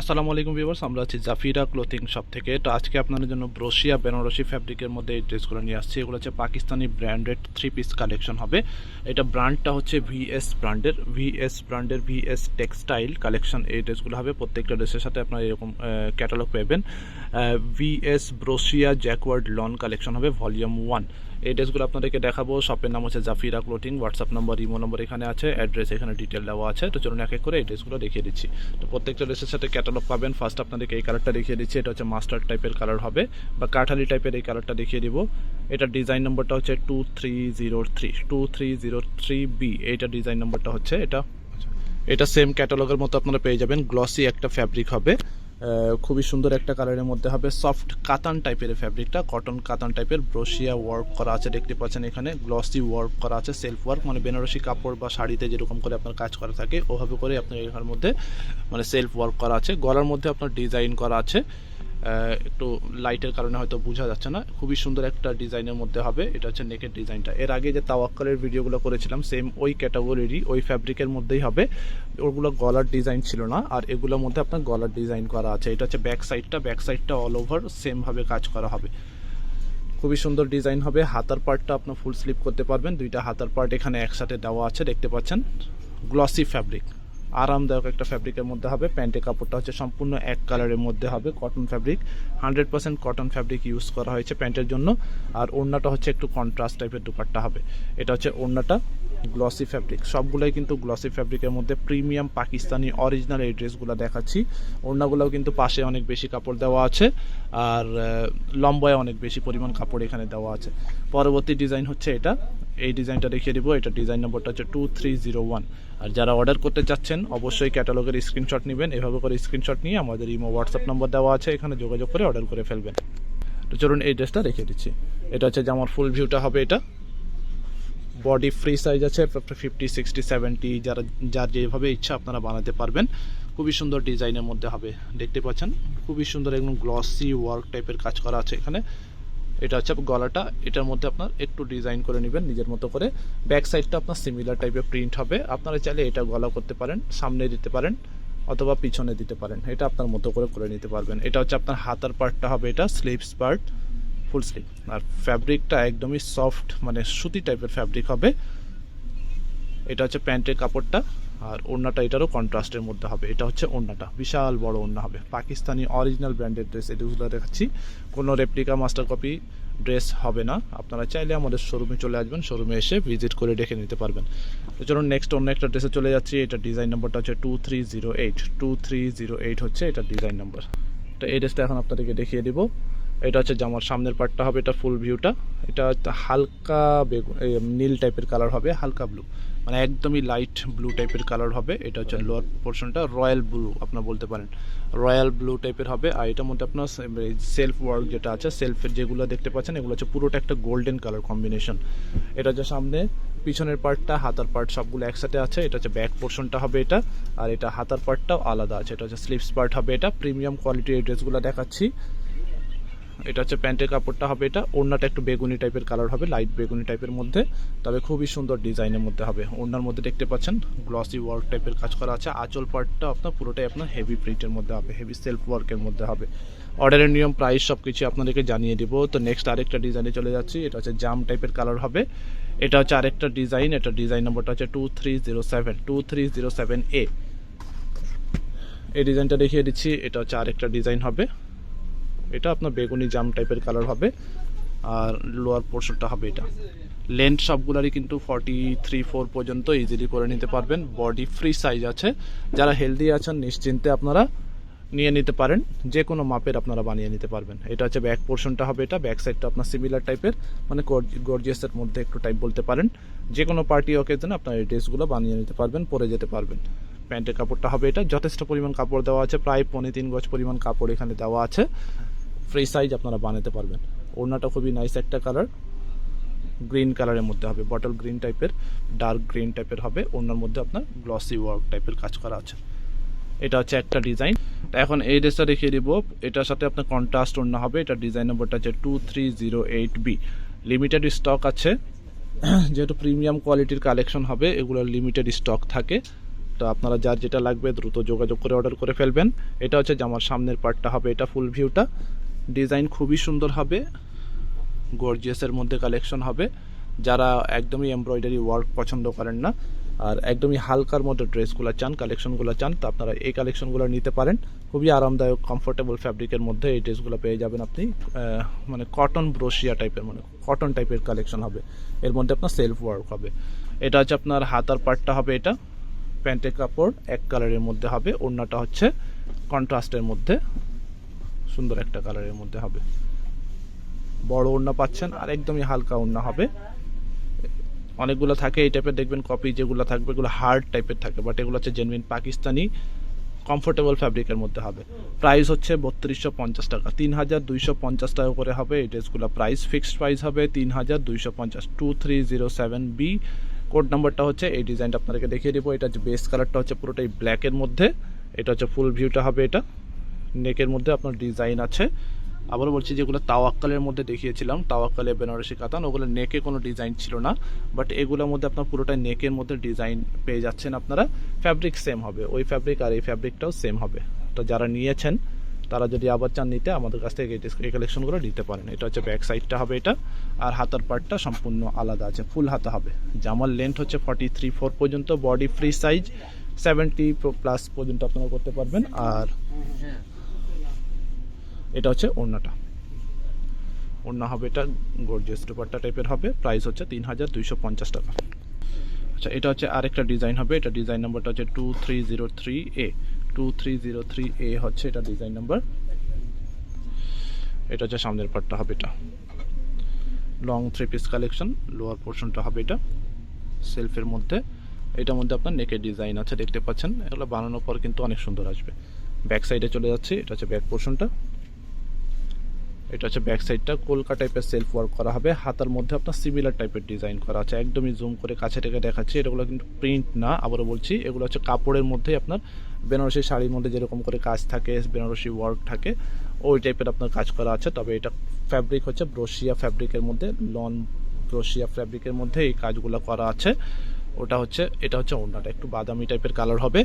আসসালামু আলাইকুম ভিউয়ার্স, আমরা আছি জাফিরা ক্লোথিং শপ থেকে। তো আজকে আপনাদের জন্য ব্রোশিয়া বেনারসি ফ্যাব্রিকের মধ্যে এই ড্রেসগুলো নিয়ে আসছি। এগুলো হচ্ছে Pakistani branded three piece collection হবে। এটা ব্র্যান্ডটা হচ্ছে ভিএস ব্র্যান্ডের ভিএস ব্র্যান্ডের ভিএস টেক্সটাইল কালেকশন এই ড্রেসগুলো হবে। প্রত্যেকটা ড্রেসের সাথে আপনারা এরকম ক্যাটালগ পাবেন। ভিএস ব্রোশিয়া জ্যাকওয়ার্ড লন কালেকশন হবে ভলিউম ওয়ান এই ড্রেসগুলো আপনাদেরকে দেখাবো। শপের নাম হচ্ছে Jafira clothing WhatsApp number imo number এখানে আছে অ্যাড্রেস এখানে ডিটেল দেওয়া আছে। তো চলুন এক এক করে এই ড্রেসগুলো দেখিয়ে দিচ্ছি। তো প্রত্যেকটা ড্রেসের সাথে ক্যাটালগ পাবেন। ফার্স্ট আপনাদেরকে এই কালারটা দেখিয়ে দিচ্ছি। এটা হচ্ছে মাস্টার টাইপের কালার হবে। বা কাঠালি টাইপের এই কালারটা দেখিয়ে দিব। এটা ডিজাইন নম্বরটা হচ্ছে two three zero three two three zero three B এইটা ডিজাইন নম্বরটা হচ্ছে এটা। এটা সেম ক্যাটালগের মতো আপনারা পেয়ে যাবেন। গ্লসি একটা ফ্যাব্রিক হবে। খুবই সুন্দর একটা কালারের মধ্যে হবে সফট কাতান টাইপের ফ্যাব্রিকটা কটন কাতান টাইপের ব্রোশিয়া ওয়ার্ক করা আছে, দেখতে পাচ্ছেন এখানে গ্লসি ওয়ার্ক করা আছে সেলফ ওয়ার্ক মানে বেনারসি কাপড় বা শাড়িতে যেরকম করে আপনার কাজ করা থাকে, ওভাবে করে আপনার এখানের মধ্যে মানে সেলফ ওয়ার্ক করা আছে, গলার মধ্যে আপনার ডিজাইন করা আছে। একটু লাইটের কারণে হয়তো বোঝা যাচ্ছে না। খুবই সুন্দর একটা ডিজাইনের মধ্যে হবে। এটা হচ্ছে নেকের ডিজাইনটা। এর আগে যে তাওয়াক্কালের ভিডিওগুলো করেছিলাম সেম ওই ক্যাটাগরিরই ওই ফ্যাব্রিকের মধ্যেই হবে। ওগুলো গলার ডিজাইন ছিল না, আর এগুলোর মধ্যে আপনার গলার ডিজাইন করা আছে। এটা হচ্ছে ব্যাক সাইডটা ব্যাক সাইডটা অল ওভার সেমভাবে কাজ করা হবে। খুবই সুন্দর ডিজাইন হবে। হাতার পার্টটা আপনার ফুল স্লিপ করতে পারবেন। দুইটা হাতার পার্ট এখানে একসাথে দেওয়া আছে, দেখতে পাচ্ছেন। গ্লসি ফ্যাব্রিক আরামদায়ক একটা ফ্যাব্রিকের মধ্যে হবে। প্যান্টের কাপড়টা হচ্ছে সম্পূর্ণ এক কালারের মধ্যে হবে cotton fabric hundred percent cotton fabric use করা হয়েছে প্যান্টের জন্য। আর ওড়নাটা হচ্ছে একটু কন্ট্রাস্ট টাইপের দুপাট্টা হবে। এটা হচ্ছে ওড়নাটা। গ্লসি ফ্যাব্রিক সবগুলোই কিন্তু গ্লসি ফ্যাব্রিকের মধ্যে প্রিমিয়াম পাকিস্তানি অরিজিনাল এই ড্রেসগুলো দেখাচ্ছি। ওড়নাগুলোও কিন্তু পাশে অনেক বেশি কাপড় দেওয়া আছে আর লম্বায় অনেক বেশি পরিমাণ কাপড় এখানে দেওয়া আছে। পরবর্তী ডিজাইন হচ্ছে এটা। এই ডিজাইনটা দেখিয়ে দিব। এটা ডিজাইন নম্বরটা হচ্ছে টু থ্রি জিরো ওয়ান আর যারা অর্ডার করতে চাচ্ছেন, অবশ্যই ক্যাটালগের স্ক্রিনশট নেবেন। এভাবে করে স্ক্রিনশট নিয়ে আমাদের ইমো হোয়াটসঅ্যাপ নম্বর দেওয়া আছে। এখানে যোগাযোগ করে অর্ডার করে ফেলবেন। তো চলুন এই ড্রেসটা রেখে দিচ্ছি। এটা হচ্ছে জামার ফুল ভিউটা হবে এটা। বডি ফ্রি সাইজ আছে ফিফটি সিক্সটি সেভেন্টি যারা, যার যেভাবে ইচ্ছা আপনারা বানাতে পারবেন। খুবই সুন্দর ডিজাইনের মধ্যে হবে, দেখতে পাচ্ছেন? খুবই সুন্দর একদম গ্লসি ওয়ার্ক টাইপের কাজ করা আছে এখানে। এটা হচ্ছে গলাটা, এটার মধ্যে আপনার একটু ডিজাইন করে নেবেন নিজের মতো করে। ব্যাক সাইডটা আপনার সিমিলার টাইপের প্রিন্ট হবে। আপনারা চাইলে এটা গলা করতে পারেন, সামনে দিতে পারেন, অথবা পিছনে দিতে পারেন। এটা আপনার মতো করে করে নিতে পারবেন। এটা হচ্ছে আপনার হাতার পার্টটা হবে এটা স্লিভস পার্ট ফুল স্লিভ আর ফ্যাব্রিকটা একদমই সফট মানে সুতি টাইপের ফ্যাব্রিক হবে। এটা হচ্ছে প্যান্টের কাপড়টা, আর ওড়নাটা এটারও কন্ট্রাস্টের মধ্যে হবে। এটা হচ্ছে ওড়নাটা, বিশাল বড় ওড়না হবে। পাকিস্তানি অরিজিনাল ব্র্যান্ডেড ড্রেস এগুলো দেখাচ্ছি, কোনো রেপ্লিকা মাস্টার কপি ড্রেস হবে না। আপনারা চাইলে আমাদের শোরুমে চলে আসবেন শোরুমে এসে ভিজিট করে দেখে নিতে পারবেন। তো চলুন নেক্সট অন্য একটা ড্রেসে চলে যাচ্ছি, এটা ডিজাইন নাম্বারটা হচ্ছে two three zero eight two three zero eight হচ্ছে এটা ডিজাইন নাম্বার তো এই ড্রেসটা এখন আপনাদেরকে দেখিয়ে দিব। এটা হচ্ছে জামার সামনের পার্টটা হবে, এটা ফুল ভিউটা এটা হালকা বেগুন নীল টাইপের কালার হবে, হালকা ব্লু মানে একদমই লাইট ব্লু টাইপের কালার হবে, এটা হচ্ছে লোয়ার পোর্শনটা রয়্যাল ব্লু আপনার বলতে পারেন। রয়্যাল ব্লু টাইপের হবে, আর এটার মধ্যে আপনার সেলফ ওয়ার্ক যেটা আছে সেলফের যেগুলো দেখতে পাচ্ছেন, এগুলো হচ্ছে পুরোটা একটা গোল্ডেন কালার কম্বিনেশন এটা হচ্ছে সামনে, পিছনের পার্টটা হাতার পার্ট সবগুলো একসাথে আছে, এটা হচ্ছে ব্যাক পোর্শনটা হবে এটা, আর এটা হাতার পার্টটাও আলাদা আছে, এটা হচ্ছে স্লিপস পার্ট হবে এটা। প্রিমিয়াম কোয়ালিটির ড্রেসগুলো দেখাচ্ছি। এটা হচ্ছে প্যান্টের কাপড়টা হবে এটা, ওড়নাটা একটু বেগুনি টাইপের কালার হবে লাইট বেগুনি টাইপের মধ্যে, তবে খুবই সুন্দর ডিজাইনের মধ্যে হবে। ওড়নার মধ্যে দেখতে পাচ্ছেন গ্লসি ওয়ার্ক টাইপের কাজ করা আছে, আঁচল পার্টটা আপনার পুরোটাই আপনার হেভি প্রিন্টের মধ্যে হবে হেভি সেলফ ওয়ার্কের মধ্যে হবে। অর্ডারের নিয়ম প্রাইস সব কিছু আপনাদেরকে জানিয়ে দিব। তো নেক্সট আরেকটা ডিজাইনে চলে যাচ্ছি, এটা হচ্ছে জাম টাইপের কালার হবে। এটা হচ্ছে আরেকটা ডিজাইন এটা ডিজাইন নম্বরটা হচ্ছে two three zero seven two three zero seven A এই ডিজাইনটা দেখিয়ে দিচ্ছি, এটা হচ্ছে আরেকটা ডিজাইন হবে। এটা আপনার বেগুনি জাম টাইপের কালার হবে। আর লোয়ার পোর্শনটা হবে এটা। লেন্থ সবগুলারই কিন্তু ফর্টি থ্রি ফোর পর্যন্ত ইজিলি করে নিতে পারবেন। বডি ফ্রি সাইজ আছে। যারা হেলদি আছেন, নিশ্চিন্তে আপনারা নিয়ে নিতে পারেন। যে কোনো মাপের আপনারা বানিয়ে নিতে পারবেন। এটা হচ্ছে ব্যাক পোর্শনটা হবে এটা। ব্যাক সাইডটা আপনার সিমিলার টাইপের মানে গর্জিয়াসের মধ্যে একটু টাইপ বলতে পারেন। যে কোনো পার্টি অকেজনে আপনার এই ড্রেসগুলো বানিয়ে নিতে পারবেন, পরে যেতে পারবেন। প্যান্টের কাপড়টা হবে এটা। যথেষ্ট পরিমাণ কাপড় দেওয়া আছে। প্রায় পনেরো তিন গজ পরিমাণ কাপড় এখানে দেওয়া আছে। ফ্রি সাইজ আপনারা বানাতে পারবেন। ওড়নাটা খুবই নাইস একটা কালার গ্রিন কালারের মধ্যে হবে। বটল গ্রিন টাইপের ডার্ক গ্রিন টাইপের হবে। ওড়নার মধ্যে আপনার গ্লসি ওয়ার্ক টাইপের কাজ করা আছে। এটা হচ্ছে একটা ডিজাইন এখন এই ড্রেসটা দেখিয়ে দিব। এটার সাথে আপনার কন্ট্রাস্ট ওড়না হবে। এটা ডিজাইন নম্বরটা হচ্ছে two three zero eight B limited stock আছে। যেহেতু প্রিমিয়াম কোয়ালিটির কালেকশন হবে এগুলোর লিমিটেড স্টক থাকে। তো আপনারা যার যেটা লাগবে দ্রুত যোগাযোগ করে অর্ডার করে ফেলবেন। এটা হচ্ছে জামার সামনের পার্টটা হবে। এটা ফুল ভিউটা ডিজাইন খুবই সুন্দর হবে গর্জিয়াসের মধ্যে কালেকশন হবে। যারা একদমই এমব্রয়ডারি ওয়ার্ক পছন্দ করেন না, আর একদমই হালকার মধ্যে ড্রেসগুলো চান কালেকশনগুলো চান, তো আপনারা এই কালেকশনগুলো নিতে পারেন। খুবই আরামদায়ক কমফোর্টেবল ফ্যাব্রিকের মধ্যে এই ড্রেসগুলো পেয়ে যাবেন আপনি। মানে কটন ব্রোশিয়া টাইপের মানে কটন টাইপের কালেকশন হবে। এর মধ্যে আপনার সেলফ ওয়ার্ক হবে। এটা হচ্ছে আপনার হাতার পার্টটা হবে এটা, প্যান্টের কাপড় এক কালারের মধ্যে হবে ওড়নাটা হচ্ছে কন্ট্রাস্টের মধ্যে। সুন্দর একটা কালারের মধ্যে হবে। বড় ওড়না পাচ্ছেন আর একদমই হালকা ওড়না হবে। অনেকগুলো থাকে এই টাইপের দেখবেন কপি যেগুলো থাকবে, এগুলো হার্ড টাইপের থাকে বাট এগুলো হচ্ছে জেনুইন পাকিস্তানি কমফোর্টেবল ফ্যাব্রিকের মধ্যে হবে। প্রাইস হচ্ছে বত্রিশশো পঞ্চাশ টাকা। তিন হাজার দুইশো পঞ্চাশ টাকা করে হবে এই ড্রেসগুলো। প্রাইস ফিক্সড প্রাইস হবে তিন হাজার দুইশো পঞ্চাশ। Two three zero seven B code নাম্বারটা হচ্ছে, এই ডিজাইনটা আপনাদেরকে দেখিয়ে দেবো। এটা হচ্ছে বেস কালারটা হচ্ছে পুরোটাই ব্ল্যাকের মধ্যে। এটা হচ্ছে ফুল ভিউটা হবে এটা। নেকের মধ্যে আপনার ডিজাইন আছে। আবার বলছি যেগুলো তাওয়াক্কালের মধ্যে দেখিয়েছিলাম, তাওয়াক্কালে বেনারসি কাতান, ওগুলো নেকে কোনো ডিজাইন ছিল না। বাট এগুলোর মধ্যে আপনার পুরোটাই নেকের মধ্যে ডিজাইন পেয়ে যাচ্ছেন আপনারা। ফ্যাব্রিক সেম হবে, ওই ফ্যাব্রিক আর এই ফ্যাব্রিকটাও সেম হবে। তো যারা নিয়েছেন, তারা যদি আবার চান নিতে, আমাদের কাছ থেকে এই কালেকশনগুলো নিতে পারেন। এটা হচ্ছে ব্যাক সাইডটা হবে এটা, আর হাতার পার্টটা সম্পূর্ণ আলাদা আছে, ফুল হাতা হবে। জামার লেন্থ হচ্ছে ফর্টি থ্রি ফোর পর্যন্ত body free size seventy plus পর্যন্ত আপনারা করতে পারবেন। আর এটা হচ্ছে ওড়নাটা। ওড়না হবে এটা গর্জিয়াস দুপাট্টা টাইপের হবে প্রাইস হচ্ছে তিন হাজার দুইশো পঞ্চাশ টাকা। আচ্ছা এটা হচ্ছে আরেকটা ডিজাইন হবে, এটা ডিজাইন নাম্বারটা হচ্ছে two three zero three A two three zero three A হচ্ছে এটা ডিজাইন নাম্বার এটা হচ্ছে সামনের পার্টটা হবে এটা। Long three piece collection lower পোর্শনটা হবে এটা। সেলফের মধ্যে। এটার মধ্যে আপনার নেকের ডিজাইন আছে, দেখতে পাচ্ছেন। এগুলো বানানোর পর কিন্তু অনেক সুন্দর আসবে। ব্যাক সাইডে চলে যাচ্ছি, এটা হচ্ছে ব্যাক পোর্শনটা এটা হচ্ছে ব্যাক সাইডটা কলকা টাইপের সেলফ ওয়ার্ক করা হবে। হাতার মধ্যে আপনার সিমিলার টাইপের ডিজাইন করা আছে। একদমই জুম করে কাছে থেকে দেখাচ্ছি। এগুলো কিন্তু প্রিন্ট না, আবারও বলছি। এগুলো হচ্ছে কাপড়ের মধ্যেই আপনার বেনারসি শাড়ির মধ্যে যেরকম করে কাজ থাকে, বেনারসি ওয়ার্ক থাকে, ওই টাইপের আপনার কাজ করা আছে। তবে এটা ফ্যাব্রিক হচ্ছে ব্রোশিয়া ফ্যাব্রিকের মধ্যে লন ব্রোশিয়া ফ্যাব্রিকের মধ্যে এই কাজগুলো করা আছে। ওটা হচ্ছে, এটা হচ্ছে ওড়নাটা। একটু বাদামি টাইপের কালার হবে।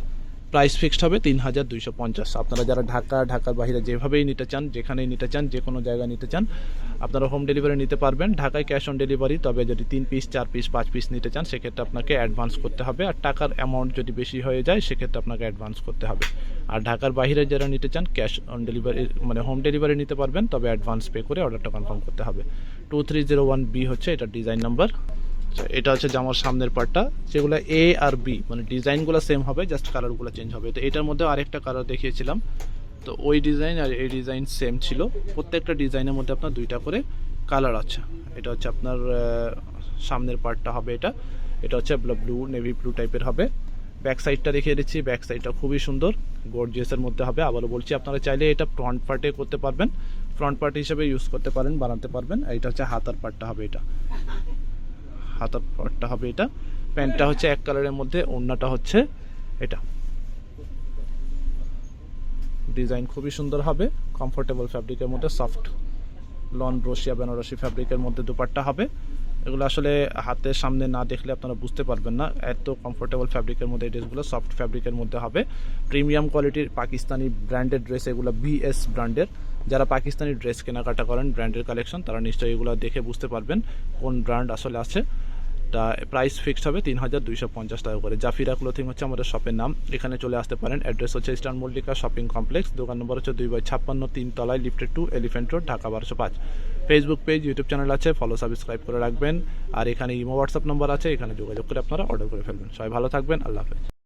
প্রাইস ফিক্সড হবে তিন হাজার দুইশো পঞ্চাশ। আপনারা যারা ঢাকা, ঢাকার বাইরে যেভাবেই নিতে চান, যেখানেই নিতে চান, যে কোনো জায়গায় নিতে চান, আপনারা হোম ডেলিভারি নিতে পারবেন। ঢাকায় ক্যাশ অন ডেলিভারি তবে যদি তিন পিস চার পিস পাঁচ পিস নিতে চান, সেক্ষেত্রে আপনাকে অ্যাডভান্স করতে হবে। আর টাকার অ্যামাউন্ট যদি বেশি হয়ে যায়, সেক্ষেত্রে আপনাকে অ্যাডভান্স করতে হবে। আর ঢাকার বাইরে যারা নিতে চান ক্যাশ অন ডেলিভারি মানে হোম ডেলিভারি নিতে পারবেন, তবে অ্যাডভান্স পে করে অর্ডারটা কনফার্ম করতে হবে। Two three zero one B হচ্ছে এটা ডিজাইন নাম্বার এটা হচ্ছে জামার সামনের পার্টটা যেগুলো এ আর বি মানে ডিজাইনগুলো সেম হবে জাস্ট কালারগুলো চেঞ্জ হবে। তো এটার মধ্যে আরেকটা কালার দেখিয়েছিলাম। তো ওই ডিজাইন আর এই ডিজাইন সেম ছিল। প্রত্যেকটা ডিজাইনের মধ্যে আপনার দুইটা করে কালার আছে। এটা হচ্ছে আপনার সামনের পার্টটা হবে এটা। এটা হচ্ছে ব্লু নেভি ব্লু টাইপের হবে। ব্যাক সাইডটা দেখিয়ে দিচ্ছি। ব্যাক সাইডটা খুবই সুন্দর। গর্জিয়াসের মধ্যে হবে। আবারও বলছি, আপনারা চাইলে এটা ফ্রন্ট পার্টে করতে পারবেন। ফ্রন্ট পার্ট হিসেবে ইউজ করতে পারেন, বানাতে পারবেন। এটা হচ্ছে হাতার পার্টটা হবে এটা। হাতার পার্টটা হবে এটা। প্যান্টটা হচ্ছে এক কালারের মধ্যে, ওড়নাটা হচ্ছে এটা। ডিজাইন খুবই সুন্দর হবে কমফোর্টেবল ফ্যাব্রিকের মধ্যে সফট লন ব্রোশিয়া বেনারসি ফ্যাব্রিকের মধ্যে দুপাট্টা হবে। এগুলো আসলে হাতের সামনে না দেখলে আপনারা বুঝতে পারবেন না, এত কমফোর্টেবল ফ্যাব্রিকের মধ্যে এই ড্রেসগুলো সফট ফ্যাব্রিকের মধ্যে হবে। প্রিমিয়াম কোয়ালিটির পাকিস্তানি ব্র্যান্ডেড ড্রেস এগুলো বিএস ব্র্যান্ডের যারা পাকিস্তানি ড্রেস কেনাকাটা করেন ব্র্যান্ডের কালেকশন তারা নিশ্চয়ই এগুলো দেখে বুঝতে পারবেন কোন ব্র্যান্ড আসলে আছে। তা প্রাইস ফিক্সড হবে তিন হাজার দুইশো পঞ্চাশ টাকা করে। জাফিরা ক্লোথিং হচ্ছে আমাদের শপের নাম। এখানে চলে আসতে পারেন। অ্যাড্রেস হচ্ছে ইস্টার্ন মল্লিকা শপিং কমপ্লেক্স দোকান নম্বর হচ্ছে দুই বাই ছাপ্পান্ন তিন তলায় lifted to elephant road Dhaka বারোশো পাঁচ। ফেসবুক পেজ ইউটিউব চ্যানেল আছে। ফলো সাবস্ক্রাইব করে রাখবেন। আর এখানে ইমো হোয়াটসঅ্যাপ নম্বর আছে। এখানে যোগাযোগ করে আপনারা অর্ডার করে ফেলবেন। সবাই ভালো থাকবেন। আল্লাহ হাফেজ।